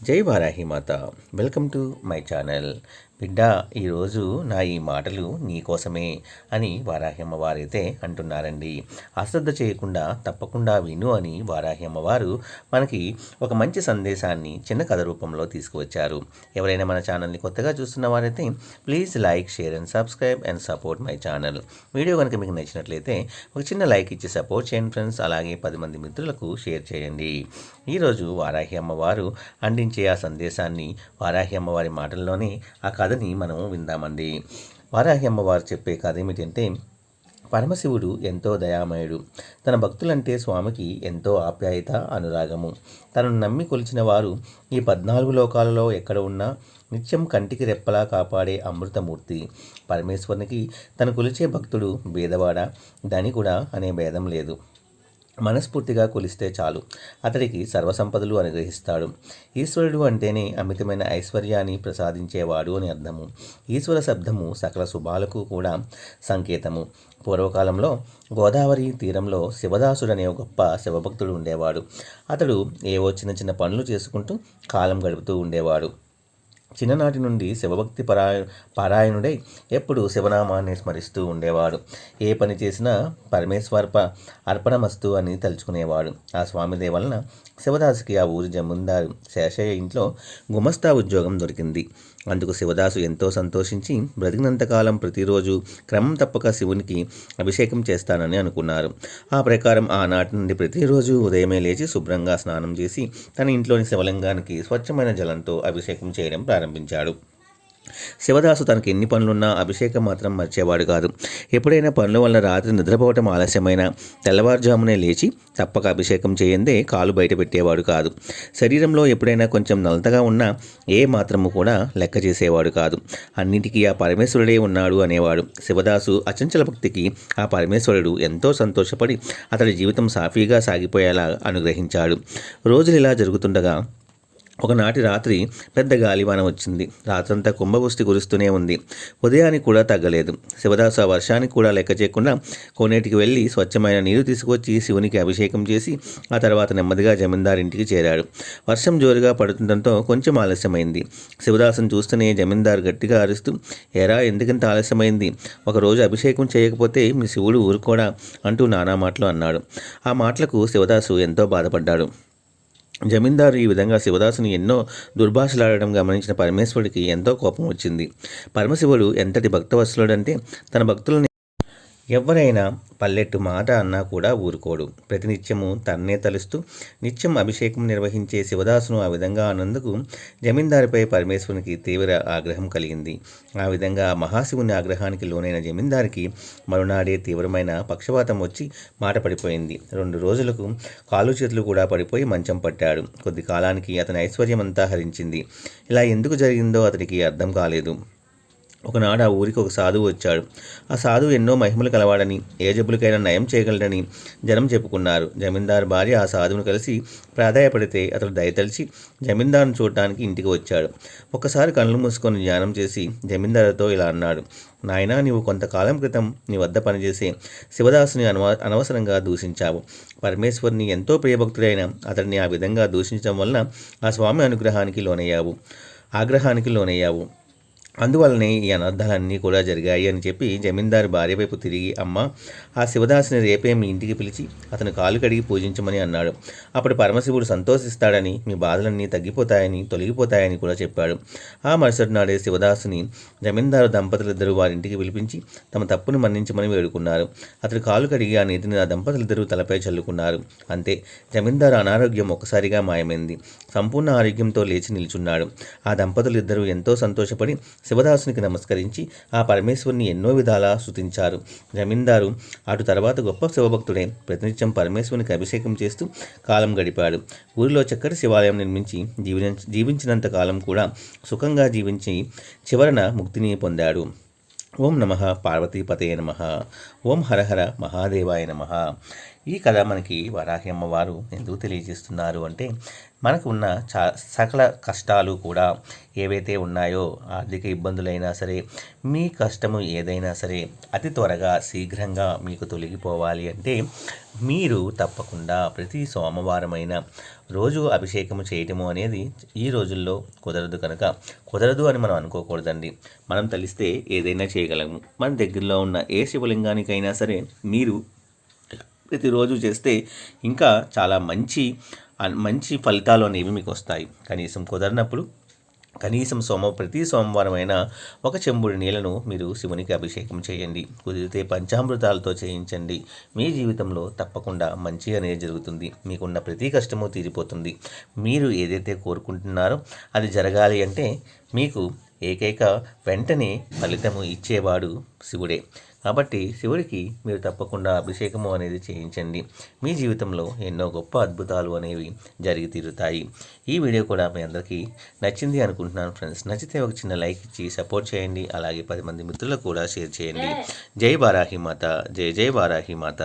జై వారాహి మాత welcome to my channel బిడ్డా ఈరోజు నా ఈ మాటలు నీకోసమే అని వారాహి అంటున్నారండి. అశ్రద్ధ చేయకుండా తప్పకుండా విను అని వారాహి అమ్మవారు మనకి ఒక మంచి సందేశాన్ని చిన్న కథ రూపంలో తీసుకువచ్చారు. ఎవరైనా మన ఛానల్ని కొత్తగా చూస్తున్న వారైతే please like share and subscribe and support my channel. Video కనుక మీకు నచ్చినట్లయితే ఒక చిన్న లైక్ ఇచ్చి సపోర్ట్ చేయండి ఫ్రెండ్స్. అలాగే పది మంది మిత్రులకు షేర్ చేయండి. ఈరోజు వారాహి అమ్మవారు అందించే ఆ సందేశాన్ని వారాహి అమ్మవారి మాటల్లోనే ఆ కథ కథని మనం విందామండి. వారాహి అమ్మవారు చెప్పే కథ ఏమిటంటే పరమశివుడు ఎంతో దయామయుడు. తన భక్తులంటే స్వామికి ఎంతో ఆప్యాయత అనురాగము. తనను నమ్మి కొలిచిన వారు ఈ పద్నాలుగు లోకాలలో ఎక్కడ ఉన్నా నిత్యం కంటికి రెప్పలా కాపాడే అమృతమూర్తి. పరమేశ్వరునికి తను కొలిచే భక్తుడు భేదవాడ ధనికుడా? అనే భేదం లేదు. మనస్ఫూర్తిగా కొలిస్తే చాలు. అతడికి సర్వసంపదలు అనుగ్రహిస్తాడు. ఈశ్వరుడు అంటేనే అమితమైన ఐశ్వర్యాన్ని ప్రసాదించేవాడు అని అర్థము. ఈశ్వర శబ్దము సకల శుభాలకు కూడా సంకేతము. పూర్వకాలంలో గోదావరి తీరంలో శివదాసుడనే ఒక గొప్ప శివభక్తుడు ఉండేవాడు. అతడు ఏవో చిన్న చిన్న పనులు చేసుకుంటూ కాలం గడుపుతూ ఉండేవాడు. చిన్ననాటి నుండి శివభక్తి పరాయ పారాయణుడై ఎప్పుడు శివనామాన్ని స్మరిస్తూ ఉండేవాడు. ఏ పని చేసినా పరమేశ్వర అర్పణమస్తు అని తలుచుకునేవాడు. ఆ స్వామిదే వలన శివదాసుకి ఆ ఊరి జమీందారు. శేషయ్య ఇంట్లో గుమస్తా ఉద్యోగం దొరికింది. అందుకు శివదాసు ఎంతో సంతోషించి బ్రతికినంతకాలం ప్రతిరోజు క్రమం తప్పక శివునికి అభిషేకం చేస్తానని అనుకున్నారు. ఆ ప్రకారం ఆనాటి నుండి ప్రతిరోజు ఉదయమే లేచి శుభ్రంగా స్నానం చేసి తన ఇంట్లోని శివలింగానికి స్వచ్ఛమైన జలంతో అభిషేకం చేయడం ప్రారంభించాడు. శివదాసు తనకి ఎన్ని పనులున్నా అభిషేకం మాత్రం మర్చేవాడు కాదు. ఎప్పుడైనా పనుల వల్ల రాత్రి నిద్రపోవటం ఆలస్యమైన తెల్లవారుజామునే లేచి తప్పక అభిషేకం చేయందే కాలు బయట పెట్టేవాడు కాదు. శరీరంలో ఎప్పుడైనా కొంచెం నలతగా ఉన్నా ఏ మాత్రము కూడా లెక్క చేసేవాడు కాదు. అన్నిటికీ ఆ పరమేశ్వరుడే ఉన్నాడు అనేవాడు. శివదాసు అచంచల భక్తికి ఆ పరమేశ్వరుడు ఎంతో సంతోషపడి అతడి జీవితం సాఫీగా సాగిపోయేలా అనుగ్రహించాడు. రోజులు ఇలా జరుగుతుండగా ఒకనాటి రాత్రి పెద్ద గాలివాన వచ్చింది. రాత్రంతా కుంభవృష్టి కురుస్తూనే ఉంది. ఉదయానికి కూడా తగ్గలేదు. శివదాసు ఆ వర్షానికి కూడా లెక్క చేయకుండా కోనేటికి వెళ్ళి స్వచ్ఛమైన నీరు తీసుకొచ్చి శివునికి అభిషేకం చేసి ఆ తర్వాత నెమ్మదిగా జమీందారింటికి చేరాడు. వర్షం జోరుగా పడుతుండటంతో కొంచెం ఆలస్యమైంది. శివదాసును చూస్తూనే జమీందారు గట్టిగా అరుస్తూ ఎరా ఎందుకంత ఆలస్యమైంది? ఒకరోజు అభిషేకం చేయకపోతే మీ శివుడు ఊరుకోడా? అంటూ నానా మాటలు అన్నాడు. ఆ మాటలకు శివదాసు ఎంతో బాధపడ్డాడు. జమీందారు ఈ విధంగా శివదాసుని ఎన్నో దుర్భాషలాడడం గమనించిన పరమేశ్వరుడికి ఎంతో కోపం వచ్చింది. పరమశివుడు ఎంతటి భక్తవత్సలుడంటే తన భక్తులని ఎవరైనా పల్లెట్టు మాట అన్నా కూడా ఊరుకోడు. ప్రతినిత్యము తన్నే తలుస్తూ నిత్యం అభిషేకం నిర్వహించే శివదాసును ఆ విధంగా అన్నందుకు జమీందారిపై పరమేశ్వరునికి తీవ్ర ఆగ్రహం కలిగింది. ఆ విధంగా మహాశివుని ఆగ్రహానికి లోనైన జమీందారికి మరునాడే తీవ్రమైన పక్షపాతం వచ్చి మాట పడిపోయింది. రెండు రోజులకు కాలు చేతులు కూడా పడిపోయి మంచం పట్టాడు. కొద్ది కాలానికి అతని ఐశ్వర్యమంతా హరించింది. ఇలా ఎందుకు జరిగిందో అతనికి అర్థం కాలేదు. ఒకనాడు ఆ ఊరికి ఒక సాధువు వచ్చాడు. ఆ సాధువు ఎన్నో మహిమలు కలవాడని ఏ జబ్బులకైనా నయం చేయగలడని జనం చెప్పుకున్నారు. జమీందారు భార్య ఆ సాధువును కలిసి ప్రాధాయపడితే అతడు దయతలిచి జమీందారును చూడటానికి ఇంటికి వచ్చాడు. ఒక్కసారి కళ్ళు మూసుకొని ధ్యానం చేసి జమీందారుతో ఇలా అన్నాడు నాయనా నీవు కొంతకాలం క్రితం నీ వద్ద పనిచేసే శివదాసుని అనవ అనవసరంగా దూషించావు. పరమేశ్వరుని ఎంతో ప్రియభక్తుడైన అతడిని ఆ విధంగా దూషించడం వలన ఆ స్వామి అనుగ్రహానికి లోనయ్యావు. ఆగ్రహానికి లోనయ్యావు. అందువల్లనే ఈ అనర్థాలన్నీ కూడా జరిగాయి అని చెప్పి జమీందారు భార్య వైపు తిరిగి అమ్మ ఆ శివదాసుని రేపే మీ ఇంటికి పిలిచి అతను కాలు కడిగి పూజించమని అన్నాడు. అప్పుడు పరమశివుడు సంతోషిస్తాడని మీ బాధలన్నీ తగ్గిపోతాయని తొలగిపోతాయని కూడా చెప్పాడు. ఆ మరుసటి నాడే శివదాసుని జమీందారు దంపతులిద్దరూ వారింటికి పిలిపించి తమ తప్పును మన్నించమని వేడుకున్నారు. అతడు కాలు కడిగి ఆ నీతిని ఆ దంపతులిద్దరూ తలపై చల్లుకున్నారు. అంతే జమీందారు అనారోగ్యం ఒక్కసారిగా మాయమైంది. సంపూర్ణ ఆరోగ్యంతో లేచి నిల్చున్నాడు. ఆ దంపతులిద్దరూ ఎంతో సంతోషపడి శివదాసునికి నమస్కరించి ఆ పరమేశ్వరుని ఎన్నో విధాలా శృతించారు జమీందారు అటు తర్వాత గొప్ప శివభక్తుడే ప్రతినిత్యం పరమేశ్వరునికి అభిషేకం చేస్తూ కాలం గడిపాడు. ఊరిలో చక్కటి శివాలయం నిర్మించి జీవి జీవించినంత కాలం కూడా సుఖంగా జీవించి చివరన ముక్తిని పొందాడు. ఓం నమ పార్వతీపతయ నమ. ఓం హరహర మహాదేవాయ నమ. ఈ కథ మనకి వరాహి అమ్మవారు ఎందుకు తెలియజేస్తున్నారు అంటే మనకు ఉన్న చా సకల కష్టాలు కూడా ఏవైతే ఉన్నాయో ఆర్థిక ఇబ్బందులైనా సరే మీ కష్టము ఏదైనా సరే అతి త్వరగా శీఘ్రంగా మీకు తొలగిపోవాలి అంటే మీరు తప్పకుండా ప్రతి సోమవారమైన రోజు అభిషేకము చేయటము అనేది ఈ రోజుల్లో కుదరదు కనుక కుదరదు అని మనం అనుకోకూడదండి. మనం తెలిస్తే ఏదైనా చేయగలము. మన దగ్గరలో ఉన్న ఏ శివలింగానికైనా సరే మీరు ప్రతిరోజు చేస్తే ఇంకా చాలా మంచి అన్- మంచి ఫలితాలు అనేవి మీకు వస్తాయి. కనీసం కుదరినప్పుడు కనీసం సోమ ప్రతి సోమవారం అయినా ఒక చెంబుడు నీళ్ళను మీరు శివునికి అభిషేకం చేయండి. కుదిరితే పంచామృతాలతో చేయించండి. మీ జీవితంలో తప్పకుండా మంచి అనేది జరుగుతుంది. మీకున్న ప్రతి కష్టము తీరిపోతుంది. మీరు ఏదైతే కోరుకుంటున్నారో అది జరగాలి అంటే మీకు ఏకైక వెంటనే ఫలితము ఇచ్చేవాడు శివుడే. కాబట్టి శివుడికి మీరు తప్పకుండా అభిషేకము అనేది చేయించండి. మీ జీవితంలో ఎన్నో గొప్ప అద్భుతాలు అనేవి జరిగి తీరుతాయి. ఈ వీడియో కూడా మీ అందరికీ నచ్చింది అనుకుంటున్నాను ఫ్రెండ్స్. నచ్చితే ఒక చిన్న లైక్ ఇచ్చి సపోర్ట్ చేయండి. అలాగే పది మంది మిత్రులకు కూడా షేర్ చేయండి. జై బారాహి మాత. జై జై బారాహి మాత.